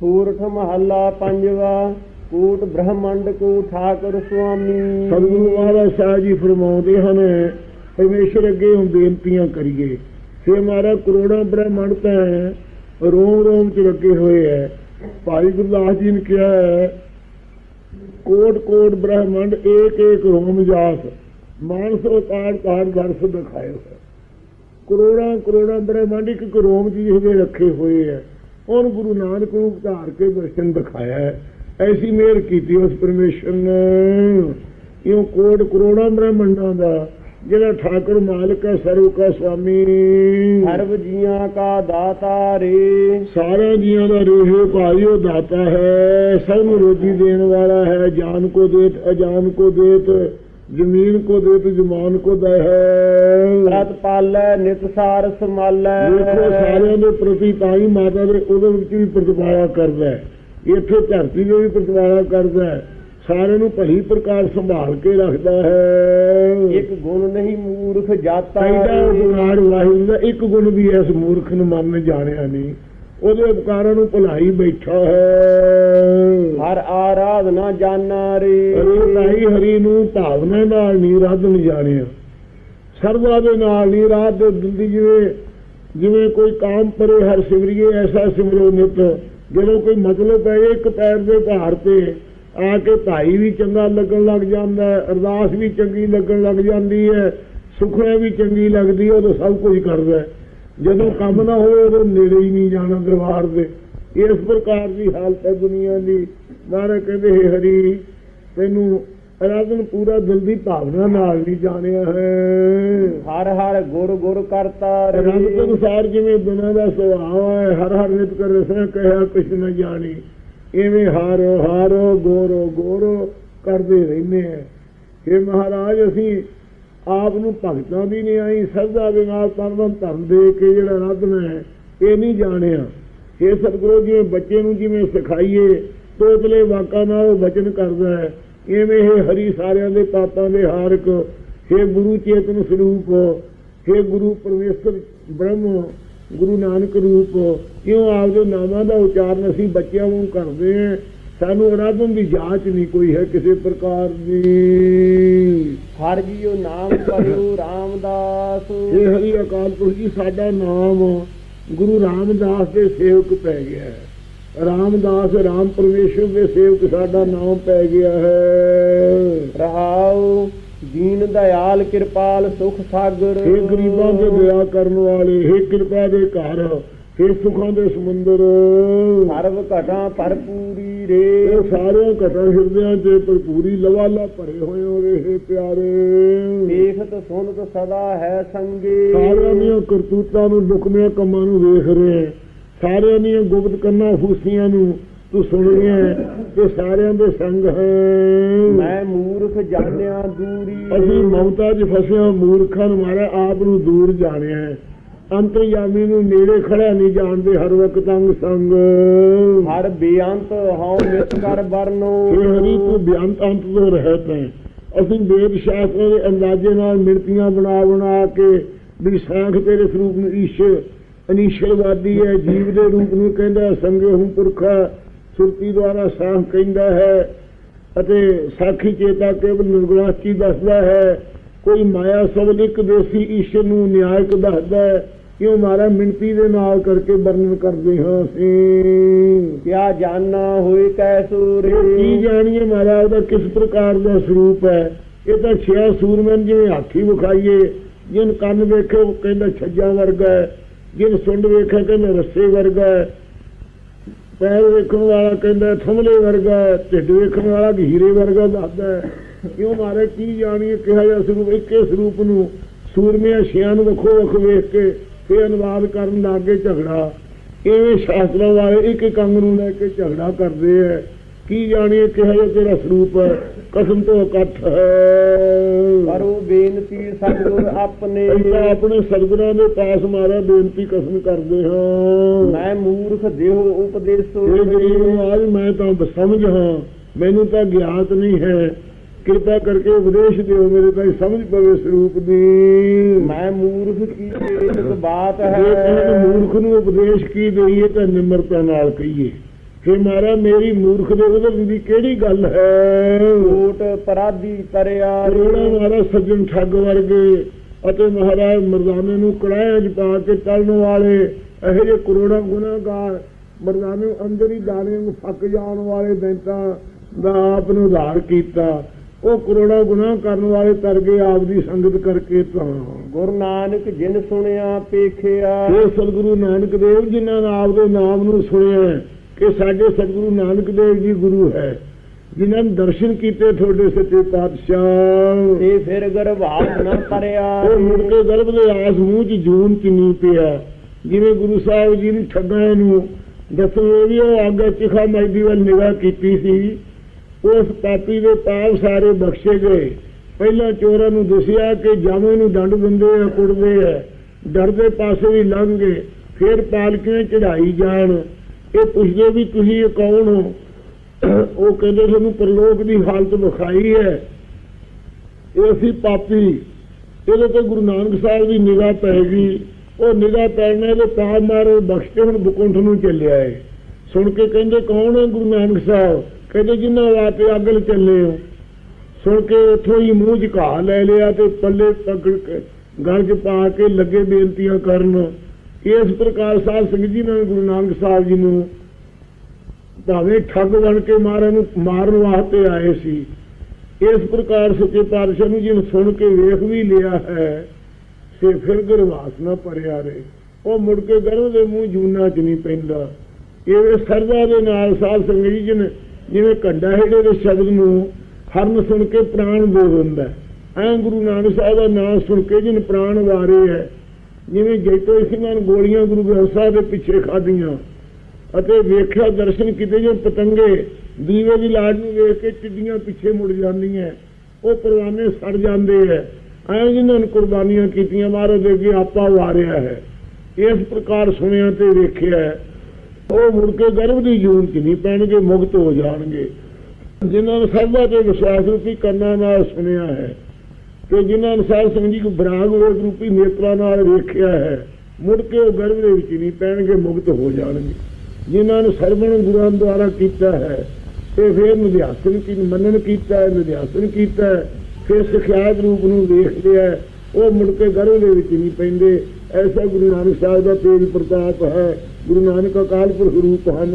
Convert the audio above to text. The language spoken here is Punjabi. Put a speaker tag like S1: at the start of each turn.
S1: ਸੂਰਠ ਮਹੱਲਾ ਪੰਜਵਾ, ਕੂਟ ਬ੍ਰਹਮੰਡ ਕੋ ਠਾਕੁਰ ਸੁਆਮੀ।
S2: ਸਤਿਗੁਰੂ ਮਹਾਰਾਜ ਸਾਹਿਬ ਜੀ ਫਰਮਾਉਂਦੇ ਹਨ, ਪਰਮੇਸ਼ਰ ਅੱਗੇ ਹੁਣ ਬੇਨਤੀਆਂ ਕਰੀਏ। ਸੇ ਮਾਰਾ ਕਰੋੜਾਂ ਬ੍ਰਹਮੰਡ ਤਾਂ ਰੋਮ ਰੋਮ ਚ ਲੱਗੇ ਹੋਏ ਹੈ ਭਾਈ ਗੁਰਦਾਸ ਜੀ ਨੇ ਕਿਹਾ ਹੈ ਕੋਟ ਕੋਟ ਬ੍ਰਹਮੰਡ ਏਕ ਏਕ ਰੋਮ ਜਾਸ। ਮਾਨਸ ਅਵਤਾਰ ਤਾਰ ਦਰਸ ਦਿਖਾਏ ਕਰੋੜਾਂ ਕਰੋੜਾਂ ਬ੍ਰਹਮੰਡ ਇੱਕ ਇੱਕ ਰੋਮ ਜੀ ਜਿਹਦੇ ਰੱਖੇ ਹੋਏ ਹੈ ਉਹਨ ਗੁਰੂ ਨਾਨਕ ਰੂਪ ਧਾਰ ਕੇ ਦਰਸ਼ਨ ਦਿਖਾਇਆ ਹੈ? ਐਸੀ ਮਿਹਰ ਕੀਤੀ ਉਸ ਪਰਮੇਸ਼ਰ ਨੇ। ਇਉਂ ਕੋਟ ਕਰੋੜਾਂ ਬ੍ਰਹਮੰਡਾਂ ਦਾ ਜਿਹੜਾ ਠਾਕੁਰ ਮਾਲਕ ਹੈ ਸਰਵ ਕਾ ਸੁਆਮੀ
S1: ਸਰਬ ਜੀਆਂ ਕਾ ਦਾਤਾ ਰੇ।
S2: ਸਾਰਿਆਂ ਜੀਆਂ ਦਾ ਰੇਹੇ ਭਾਈ ਉਹ ਦਾਤਾ ਹੈ। ਸਭ ਨੂੰ ਰੋਜੀ ਦੇਣ ਵਾਲਾ ਹੈ ਜਾਨ ਕੋ ਦੇਤ ਅਜਾਨ ਕੋ ਦੇਤ। ਜ਼ਮੀਨ ਕੋ ਦੇਤ ਜਮਾਨ ਕੋ ਦਾ ਹੈ
S1: ਰਤ ਪਾਲੈ ਨਿਤ ਸਾਰ ਸੰਭਾਲੈ
S2: ਦੇਖੋ ਸਾਰਿਆਂ ਦੇ ਪ੍ਰਤੀ ਤਾਂ ਹੀ ਮਾਤਾ ਦੇ ਉਹਦੇ ਵਿੱਚ ਵੀ ਪ੍ਰਤਿਪਾਇਆ ਕਰਦਾ ਇੱਥੇ ਧਰਤੀ ਦੇ ਵੀ ਪ੍ਰਤਿਪਾਇਆ ਕਰਦਾ ਸਾਰਿਆਂ ਨੂੰ ਭਲੀ ਪ੍ਰਕਾਰ ਸੰਭਾਲ ਕੇ ਰੱਖਦਾ ਹੈ।
S1: ਇੱਕ ਗੁਣ ਨਹੀਂ ਮੂਰਖ ਜਾਤਾ
S2: ਪੈਦਾ
S1: ਰੇ।
S2: ਉਪਕਾਰ ਵਾਹਿਗੁਰੂ ਦਾ ਇੱਕ ਗੁਣ ਵੀ ਇਸ ਮੂਰਖ ਨੂੰ ਮਨ ਜਾਣਿਆ ਨਹੀਂ। ਉਹਦੇ ਉਪਕਾਰਾਂ ਨੂੰ ਭੁਲਾਈ ਬੈਠਾ ਹੈ।
S1: ਹਰ ਆਰਾਧਨਾ ਜਾਣਾ ਰੇ।
S2: ਤਾਈ ਹਰੀ ਨੂੰ ਭਾਵਨਾ ਨਾਲ ਨਹੀਂ ਰੱਦ ਨਹੀਂ ਜਾਣਿਆ ਸਰਦਾ ਦੇ ਨਾਲ ਨਹੀਂ ਰਾਤ ਦੇ ਦਿੰਦੀ ਜਿਵੇਂ ਜਿਵੇਂ ਕੋਈ ਕਾਮ ਪਰੇ ਹਰ ਸਿਮਰਿਏ ਐਸਾ ਸਿਮਰੋ ਨਿਤ। ਜਦੋਂ ਕੋਈ ਮਤਲਬ ਜਾਏ ਇੱਕ ਪੈਰ ਦੇ ਭਾਰ ਤੇ ਆ ਕੇ ਭਾਈ ਵੀ ਚੰਗਾ ਲੱਗਣ ਲੱਗ ਜਾਂਦਾ ਹੈ ਅਰਦਾਸ ਵੀ ਚੰਗੀ ਲੱਗਣ ਲੱਗ ਜਾਂਦੀ ਹੈ ਸੁਖਣਾ ਵੀ ਚੰਗੀ ਲੱਗਦੀ ਹੈ ਉਦੋਂ ਸਭ ਕੁਝ ਕਰਦਾ ਹੈ। ਜਦੋਂ ਕੰਮ ਨਾ ਹੋਵੇ ਉਦੋਂ ਨੇੜੇ ਹੀ ਨਹੀਂ ਜਾਣਾ ਦਰਬਾਰ ਦੇ। ਇਸ ਪ੍ਰਕਾਰ ਦੀ ਹਾਲਤ ਹੈ ਦੁਨੀਆ ਦੀ। ਮਹਾਰਾਜ ਕਹਿੰਦੇ ਹੇ ਹਰੀ ਤੈਨੂੰ ਅਰਾਧਨ ਪੂਰਾ ਦਿਲ ਦੀ ਭਾਵਨਾ ਨਾਲ ਨਹੀਂ ਜਾਣਿਆ ਹੈ।
S1: ਹਰ ਹਰ ਗੁਰ ਗੁਰ ਕਰਤਾ
S2: ਰੰਗ ਅਨੁਸਾਰ ਜਿਵੇਂ ਦੁਨੀਆ ਦਾ ਸੁਭਾਅ ਹੈ ਹਰ ਹਰ ਨਿਤ ਕਰ ਰਸਨਾ ਕਹਿਆ ਕੁਛ ਨ ਜਾਣੀ। ਇਵੇਂ ਹਾਰੋ ਹਾਰੋ ਗੋਰੋ ਗੋਰੋ ਕਰਦੇ ਰਹਿੰਦੇ ਆ ਇਹ ਮਹਾਰਾਜ ਅਸੀਂ ਆਪ ਨੂੰ ਭਗਤਾਂ ਦੀ ਨਹੀਂ ਆਈ, ਸਰਦਾ ਦੇ ਨਾਲ ਤਨਵਨ ਧਰਮ ਦੇ ਕੇ ਜਿਹੜਾ ਰੱਦਨਾ ਹੈ ਇਹ ਨਹੀਂ ਜਾਣਿਆ। ਇਹ ਸਤਿਗੁਰੂ ਜਿਵੇਂ ਬੱਚੇ ਨੂੰ ਜਿਵੇਂ ਸਿਖਾਈਏ, ਤੋਤਲੇ ਵਾਕਾਂ ਨਾਲ ਉਹ ਬਚਨ ਕਰਦਾ ਹੈ। ਇਵੇਂ ਇਹ ਹਰੀ ਸਾਰਿਆਂ ਦੇ ਪਾਪਾਂ ਦੇ ਹਾਰਕ हे ਗੁਰੂ ਚੇਤਨ ਸਰੂਪ हे ਗੁਰੂ ਪਰਮੇਸ਼ਰ ਬ੍ਰਹਮ, ਗੁਰੂ ਨਾਨਕ ਰੂਪ ਕਿਉਂ ਆਪਦੇ ਨਾਮਾਂ ਦਾ ਉਚਾਰਨ ਅਸੀਂ ਬੱਚਿਆਂ ਨੂੰ ਕਰਦੇ ਹਾਂ। ਸਾਨੂੰ ਅਰਾਧਨ ਦੀ ਜਾਂਚ ਨਹੀਂ ਕੋਈ ਹੈ ਕਿਸੇ ਪ੍ਰਕਾਰ ਦੀ।
S1: ਹਰ ਜੀਓ ਨਾਮ ਭਰਿਓ ਰਾਮਦਾਸ।
S2: ਇਹ ਹਰੀ ਅਕਾਲ ਪੁਰਖ ਜੀ ਸਾਡਾ ਨਾਮ ਗੁਰੂ ਰਾਮਦਾਸ ਦੇ ਸੇਵਕ ਪੈ ਗਿਆ ਹੈ। ਰਾਮਦਾਸ ਰਾਮ ਪਰਮੇਸ਼ਰ ਦੇ ਸੇਵਕ ਸਾਡਾ ਨਾਮ ਪੈ ਗਿਆ ਹੈ।
S1: ਰਹਾਉ ਦੀਨ ਦਇਆਲ ਕਿਰਪਾਲ ਸੁਖ ਸਾਗਰ।
S2: हे ਗਰੀਬਾਂ ਦੇ ਦਇਆ ਕਰਨ ਵਾਲੇ हे ਕਿਰਪਾ ਦੇ ਘਰ हे ਸੁਖਾਂ ਦੇ ਸਮੁੰਦਰ।
S1: ਸਰਬ ਘਟਾਂ ਭਰਪੂਰੀ ਰੇ।
S2: ਇਹ ਸਾਰਿਆਂ ਘਟਾਂ ਹਿਰਦਿਆਂ 'ਚ ਭਰਪੂਰੀ ਲਵਾਲਾ ਭਰੇ ਹੋਏ ਹੋ ਰਹੇ ਪਿਆਰੇ।
S1: ਦੇਖਤ ਸੁਣਤ ਸਦਾ ਹੈ ਸੰਗੇ।
S2: ਸਾਰਿਆਂ ਦੀਆਂ ਕਰਤੂਤਾਂ ਨੂੰ ਲੁਕਮਿਆਂ ਕੰਮਾਂ ਨੂੰ ਵੇਖ ਰਹੇ। ਸਾਰਿਆਂ ਦੀਆਂ ਗੁਪਤ ਕੰਨਾਂ ਫੂਸੀਆਂ ਨੂੰ ਤੂੰ ਸੁਣ ਰਿਹਾ ਤੇ ਸਾਰਿਆਂ ਦੇ ਸੰਗ ਹੈ।
S1: ਮੈਂ ਮੂਰਖ ਜਾਣਿਆ ਦੂਰੀ।
S2: ਅਸੀਂ ਮਮਤਾ 'ਚ ਫਸਿਆ ਮੂਰਖਾਂ ਨੂੰ ਮਾਰਿਆ ਆਪ ਨੂੰ ਦੂਰ ਜਾਣਿਆ ਹੈ। ਅੰਤਰਯਾਮੀ ਨੂੰ ਨੇੜੇ ਖੜਾ ਨਹੀਂ ਜਾਣਦੇ ਹਰ ਵਕਤ ਅੰਗ ਸੰਗ।
S1: ਹਰ ਬੇਅੰਤ ਹਉ ਮਿਤ ਕਰ ਵਰਨੋ।
S2: ਹਰੀ ਤੂੰ ਬਿਆੰਤ ਅੰਤ ਤੋਂ ਰਹਿਤ ਹੈ। ਅਸੀਂ ਵੇਦ ਸ਼ਾਸਤਰਾਂ ਦੇ ਅੰਦਾਜ਼ੇ ਨਾਲ ਮਿਣਤੀਆਂ ਬਣਾ ਬਣਾ ਕੇ ਵੀ ਸਾਖ ਤੇਰੇ ਸਰੂਪ ਨੂੰ ਈਸ਼ ਅਨੀਸ਼ਰਵਾਦੀ ਹੈ ਜੀਵ ਦੇ ਰੂਪ ਨੂੰ ਕਹਿੰਦਾ ਸੰਗੇ ਹੂੰ ਪੁਰਖਾ ਸੁਰਤੀ ਦੁਆਰਾ ਸਾਖ ਕਹਿੰਦਾ ਹੈ ਅਤੇ ਸਾਖੀ ਚੇਤਾ ਕੇਵਲ ਨਿਰਗੁਣਾਚੀ ਦੱਸਦਾ ਹੈ। ਕੋਈ ਮਾਇਆ ਸਬਦ ਇੱਕ ਦੇਸੀ ਈਸ਼ਰ ਨੂੰ ਨਿਆਇਕ ਦੱਸਦਾ ਹੈ। ਕਿਉਂ ਮਾਰਾ ਮਿਣਤੀ ਦੇ ਨਾਲ ਕਰਕੇ ਵਰਣਨ ਕਰਦੇ ਹਾਂ ਅਸੀਂ?
S1: ਕਿਆ ਜਾਣਾ ਹੋਏ ਕੈਸੋ ਰੇ
S2: ਕੀ ਜਾਣੀਏ ਮਹਾਰਾਜ ਦਾ? ਕਿਸ ਪ੍ਰਕਾਰ ਦਾ ਸਰੂਪ ਹੈ? ਇਹ ਤਾਂ ਛਿਆ ਸੂਰਮਨ ਜਿਵੇਂ ਹਾਥੀ ਵਿਖਾਈਏ ਜਿਨ ਕੰਨ ਵੇਖੇ ਉਹ ਕਹਿੰਦਾ ਛੱਜਾਂ ਵਰਗਾ ਹੈ ਜਿਨ ਸੁੰਡ ਵੇਖੇ ਕਹਿੰਦਾ ਰੱਸੇ ਵਰਗਾ ਹੈ ਪੈਰ ਵੇਖਣ ਵਾਲਾ ਕਹਿੰਦਾ ਥਮਲੇ ਵਰਗਾ ਹੈ ਢਿੱਡ ਵੇਖਣ ਵਾਲਾ ਹੀਰੇ ਵਰਗਾ ਦੱਸਦਾ ਹੈ। ਕਿਉਂ ਮਾਰੇ ਕੀ ਜਾਣੀਏ ਕਿਹਾ ਜਾ ਸਰੂਪ? ਇੱਕੇ ਸਰੂਪ ਨੂੰ ਸੂਰਮਿਆਂ ਛਿਆਂ ਨੂੰ ਵੱਖੋ ਵੱਖ ਵੇਖ ਕੇ ਫੇਰ ਅਨੁਵਾਦ ਕਰਨ ਲੱਗ ਗਏ ਝਗੜਾ। ਇਵੇਂ ਸ਼ਾਸਤਰਾਂ ਵਾਲੇ ਇੱਕ ਇੱਕ ਅੰਗ ਨੂੰ ਲੈ ਕੇ ਝਗੜਾ ਕਰਦੇ ਐ। ਕੀ ਜਾਣੀਏ ਕਿਹਾ ਜਾ ਤੇਰਾ ਸਰੂਪ ਹੈ ਕਸਮ ਤੋਂ ਇਕੱਠ ਹੈ।
S1: ਕਰੋ ਬੇਨਤੀ ਸਤਿਗੁਰ ਆਪਣੇ
S2: ਆਪਣੇ ਸਤਿਗੁਰਾਂ ਦੇ ਪਾਸ ਮਾਰਾ ਬੇਨਤੀ ਕਸਮ ਕਰਦੇ ਹਾਂ।
S1: ਮੈਂ ਮੂਰਖ ਦੇਹ ਉਪਦੇਸੋ
S2: ਇਹ ਗਰੀਬ ਆਜ ਮੈਂ ਤਾਂ ਸਮਝ ਹਾਂ। ਮੈਨੂੰ ਤਾਂ ਗਿਆਤ ਨਹੀਂ ਹੈ। ਕਿਰਪਾ ਕਰਕੇ ਉਪਦੇਸ਼ ਦਿਓ ਮੇਰੇ ਤਾਂ ਸਮਝ ਪਵੇ ਸਰੂਪ ਦੀ।
S1: ਮੈਂ ਮੂਰਖ ਕੀ ਇੱਕ ਬਾਤ
S2: ਜੇ ਕਿਸੇ
S1: ਹੈ
S2: ਮੂਰਖ ਨੂੰ ਉਪਦੇਸ਼ ਕੀ ਦੇਈਏ ਤਾਂ ਨਿਮਰਤਾ ਨਾਲ ਕਹੀਏ। ਕਿ ਮਾਰਾ ਮੇਰੀ ਮੂਰਖ ਦੇ ਉਧਰ ਦੀ ਕਿਹੜੀ ਗੱਲ ਹੈ?
S1: ਕੋਟ ਪਰਾਧੀ ਤਰਿਆ
S2: ਕਰੋੜਾ ਮਹਾਰਾਜ ਸੱਜਣ ਠੱਗ ਵਰਗੇ ਅਤੇ ਮਹਾਰਾਜ ਮਰਦਾਨੇ ਨੂੰ ਕੜਾਇਆ ਪਾ ਕੇ ਤਲਣ ਵਾਲੇ ਇਹੋ ਜਿਹੇ ਕਰੋੜਾ ਗੁਨਾਹਗਾਰ ਮਰਦਾਨੇ ਨੂੰ ਅੰਦਰ ਹੀ ਦਾਣੇ ਨੂੰ ਫੱਕ ਜਾਣ ਵਾਲੇ ਬੈਂਤਾਂ ਦਾ ਆਪ ਨੂੰ ਉਧਾਰ ਕੀਤਾ। ਉਹ ਕਰੋੜਾ ਗੁਨਾਹ ਕਰਨ ਵਾਲੇ ਤਰ ਗਏ ਆਪ ਦੀ ਸੰਗਤ ਕਰਕੇ ਤਾਂ।
S1: ਗੁਰੂ ਨਾਨਕ ਜਿਨ ਸੁਣਿਆ ਪੇਖਿਆ
S2: ਇਹ ਸਤਿਗੁਰੂ ਨਾਨਕ ਦੇਵ ਜਿਨ੍ਹਾਂ ਨੇ ਆਪ ਦੇ ਨਾਮ ਨੂੰ ਸੁਣਿਆ ਕਿ ਸਾਡੇ ਸਤਿਗੁਰੂ ਨਾਨਕ ਦੇਵ ਜੀ ਗੁਰੂ ਹੈ ਜਿਨ੍ਹਾਂ ਨੇ ਦਰਸ਼ਨ ਕੀਤੇ ਤੁਹਾਡੇ ਸੱਚੇ ਪਾਤਸ਼ਾਹ।
S1: ਤੇ ਫਿਰ ਗਰਭਾਵ ਨ ਕਰਿਆ।
S2: ਉਹ ਮੁੜ ਕੇ ਗਰਭ ਦੇ ਆਸ ਮੂੰਹ ਚ ਜੂਨ ਚ ਨਹੀਂ ਪਿਆ। ਜਿਵੇਂ ਗੁਰੂ ਸਾਹਿਬ ਜੀ ਨੇ ਠੱਗਾਂ ਨੂੰ ਦੱਸੋ ਵੀ ਉਹ ਅੱਗੇ ਚਿਖਾ ਮੈਦੀ ਵੱਲ ਨਿਗਾਹ ਕੀਤੀ ਸੀ। ਉਸ ਪਾਪੀ ਦੇ ਪਾਪ ਸਾਰੇ ਬਖਸ਼ੇ ਗਏ। ਪਹਿਲਾਂ ਚੋਰਾਂ ਨੂੰ ਦੱਸਿਆ ਕਿ ਜਾਮੇ ਨੂੰ ਡੰਡ ਦਿੰਦੇ ਆ, ਕੁੱਟਦੇ ਆ। ਡਰਦੇ ਪਾਸੇ ਵੀ ਲੰਘ ਗਏ। ਫਿਰ ਪਾਲਕੀਆਂ ਚੜਾਈ ਜਾਣ। ਇਹ ਪੁੱਛਦੇ ਵੀ ਤੁਸੀਂ ਇਹ ਕੌਣ ਹੋ? ਉਹ ਕਹਿੰਦੇ, ਤੁਹਾਨੂੰ ਪਰਲੋਕ ਦੀ ਹਾਲਤ ਵਿਖਾਈ ਹੈ। ਇਹ ਅਸੀਂ ਪਾਪੀ। ਇਹਦੇ ਤੇ ਗੁਰੂ ਨਾਨਕ ਸਾਹਿਬ ਦੀ ਨਿਗਾਹ ਪੈ ਉਹ ਨਿਗਾਹ ਪੈਣੇ ਨਾਲ ਇਹਦੇ ਪਾਪ ਮਾਰੇ ਬਖਸ਼ਤੇ ਹੁਣ ਬਕੁੰਠ ਨੂੰ ਚੱਲਿਆ ਏ। ਸੁਣ ਕੇ ਕਹਿੰਦੇ, ਕੌਣ ਹੈ ਗੁਰੂ ਨਾਨਕ ਸਾਹਿਬ? ਕਹਿੰਦੇ ਜਿਨ੍ਹਾਂ ਵਾਸਤੇ ਅਗਲ ਚੱਲੇ ਹੋ, ਸੁਣ ਕੇ ਉੱਥੋਂ ਹੀ ਮੂੰਹ ਝਕਾ ਲੈ ਲਿਆ ਤੇ ਪੱਲੇ ਪਕੜ ਕੇ ਗਲ 'ਚ ਪਾ ਕੇ ਲੱਗੇ ਬੇਨਤੀਆਂ ਕਰਨ। ਇਸ ਪ੍ਰਕਾਰ ਸਾਧ ਸੰਗਤ ਜੀ ਨੇ ਗੁਰੂ ਨਾਨਕ ਸਾਹਿਬ ਜੀ ਨੂੰ ਭਾਵੇਂ ਠੱਗ ਬਣ ਕੇ ਮਾਰਨ ਨੂੰ, ਮਾਰਨ ਵਾਸਤੇ ਆਏ ਸੀ। ਇਸ ਪ੍ਰਕਾਰ ਸੱਚੇ ਪਾਤਸ਼ਾਹ ਨੂੰ ਜਿਹਨ ਸੁਣ ਕੇ ਵੇਖ ਵੀ ਲਿਆ ਹੈ ਤੇ ਫਿਰ ਗਰਵਾਸ ਨਾ ਭਰਿਆ ਰੇ ਉਹ ਮੁੜ ਕੇ ਗਰਭ ਦੇ ਮੂੰਹ ਜੂਨਾ ਚ ਨਹੀਂ ਪੈਂਦਾ। ਇਹ ਸਰਦਾ ਦੇ ਨਾਲ ਸਾਧ ਸੰਗਤ ਜੀ ਨੇ ਜਿਵੇਂ ਕੰਡਾ ਹੇੜੇ ਦੇ ਸ਼ਬਦ ਨੂੰ ਹਰਨ ਸੁਣ ਕੇ ਪ੍ਰਾਣ ਦੇ ਦਿੰਦਾ ਐ ਗੁਰੂ ਨਾਨਕ ਸਾਹਿਬ ਦਾ ਨਾਮ ਸੁਣ ਕੇ ਜਿਹਨ ਪ੍ਰਾਣ ਵਾਰੇ ਹੈ, ਜਿਵੇਂ ਜੈਤੋ ਸਿੰਘਾਂ ਨੇ ਗੋਲੀਆਂ ਗੁਰੂ ਗ੍ਰੰਥ ਸਾਹਿਬ ਦੇ ਪਿੱਛੇ ਖਾਧੀਆਂ ਅਤੇ ਵੇਖਿਆ ਦਰਸ਼ਨ ਕੀਤੇ ਜੋ ਪਤੰਗੇ ਦੀਵੇ ਦੀ ਲਾੜ ਨੂੰ ਵੇਖ ਕੇ ਟਿੱਡੀਆਂ ਪਿੱਛੇ ਮੁੜ ਜਾਂਦੀਆਂ ਉਹ ਪਰਵਾਨੇ ਸੜ ਜਾਂਦੇ ਐ ਐ ਜਿਨ੍ਹਾਂ ਨੇ ਕੁਰਬਾਨੀਆਂ ਕੀਤੀਆਂ, ਮਹਾਰਾਜ ਦੇ ਅੱਗੇ ਆਪਾ ਵਾਰਿਆ ਹੈ। ਇਸ ਪ੍ਰਕਾਰ ਸੁਣਿਆ ਤੇ ਵੇਖਿਆ ਉਹ ਮੁੜ ਕੇ ਗਰਭ ਦੀ ਜੂਨ ਚ ਨਹੀਂ ਪੈਣਗੇ ਮੁਕਤ ਹੋ ਜਾਣਗੇ। ਜਿਨ੍ਹਾਂ ਨੇ ਸਰਦਾ ਤੇ ਵਿਸ਼ਵਾਸ ਰੂਪੀ ਕੰਨਾਂ ਨਾਲ ਸੁਣਿਆ ਹੈ ਤੇ ਜਿਨ੍ਹਾਂ ਨੇ ਸਾਧ ਸੰਗਤ ਜੀ ਕੋ ਬਰਾਗ ਵੇਦ ਰੂਪੀ ਨੇਤਰਾਂ ਨਾਲ ਵੇਖਿਆ ਹੈ ਮੁੜ ਕੇ ਉਹ ਗਰਭ ਦੇ ਵਿੱਚ ਨਹੀਂ ਪੈਣਗੇ ਮੁਕਤ ਹੋ ਜਾਣਗੇ। ਜਿਨ੍ਹਾਂ ਨੇ ਸਰਵਣ ਗੁਰਾਂ ਦੁਆਰਾ ਕੀਤਾ ਹੈ ਤੇ ਫਿਰ ਨਿਧਿਆਸਨ ਕੀ ਮੰਨਣ ਕੀਤਾ ਹੈ ਨਿਧਿਆਸਨ ਕੀਤਾ ਹੈ ਫਿਰ ਸਿਖਿਆਤ ਰੂਪ ਨੂੰ ਵੇਖ ਲਿਆ ਹੈ, ਉਹ ਮੁੜ ਕੇ ਗਰਭ ਦੇ ਵਿੱਚ ਨਹੀਂ ਪੈਂਦੇ। ਐਸਾ ਗੁਰੂ ਨਾਨਕ ਸਾਹਿਬ ਦਾ ਤੇਜ ਪ੍ਰਤਾਪ ਹੈ ਗੁਰੂ ਨਾਨਕ ਅਕਾਲ ਪੁਰਖ ਰੂਪ ਹਨ।